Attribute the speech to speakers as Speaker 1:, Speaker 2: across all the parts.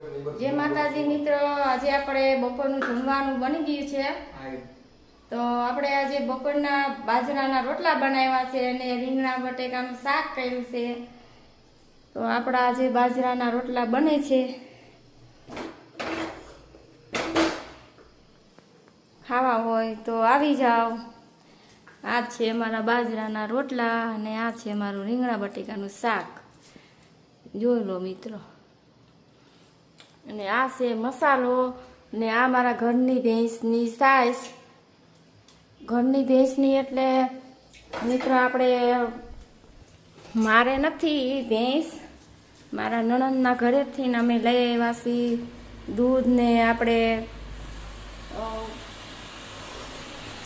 Speaker 1: જય માતાજી મિત્ર આજે આપણે બપોરનું જમવાનું બની ગયું છે. તો આપણે આજે બપોરના બાજરાના રોટલા બનાવ્યા છે અને રીંગણા બટેકાનું શાક કર્યું છે. તો આપણા આજે બાજરાના રોટલા બને છે. ખાવા હોય તો આવી જાઓ. આ છે અમારા બાજરાના રોટલા અને આ છે અમારું રીંગણા બટેકાનું શાક. જોઈ લો મિત્રો. અને આ છે મસાલો ને આ મારા ઘરની ભેંસની સાઈઝ ઘરની ભેંસની એટલે મિત્રો આપણે મારે નથી ભેંસ. મારા નણંદના ઘરેથી ને અમે લઈ આવ્યા છીએ દૂધને આપણે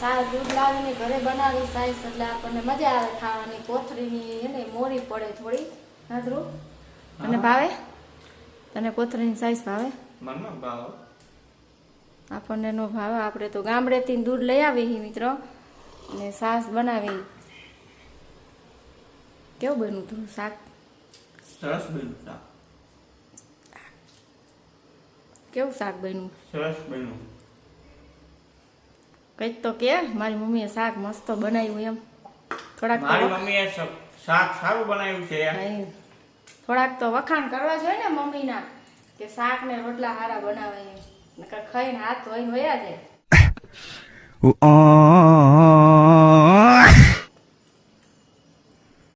Speaker 1: અ, દૂધ લાવીને ઘરે બનાવી સાઈઝ એટલે આપણને મજા આવે ખાવાની. કોથળીની એને મોરી પડે થોડી. હાથરું અને ભાવે? તને કોથળીની સાઈઝ ભાવે?
Speaker 2: મને ભાવ.
Speaker 1: આપણને નો ભાવે. આપણે તો ગામડેથી દૂધ લઈ આવી મિત્રો. ને સાસ બનાવી. કેવું બન્યું તું શાક?
Speaker 2: સરસ બન્યું શાક.
Speaker 1: કેવું શાક બન્યું?
Speaker 2: સરસ બન્યું.
Speaker 1: કંઈક તો કે મારી મમ્મીએ શાક મસ્ત બનાવ્યું એમ. થોડાક
Speaker 2: મારી મમ્મીએ શાક સારું બનાવ્યું છે.
Speaker 1: થોડાક તો વખાણ કરવા જોઈએ ને મમ્મીના કે શાક ને રોટલા સારા બનાવે. નકર ખાઈને હાથ ધોઈને વયા
Speaker 3: Uh,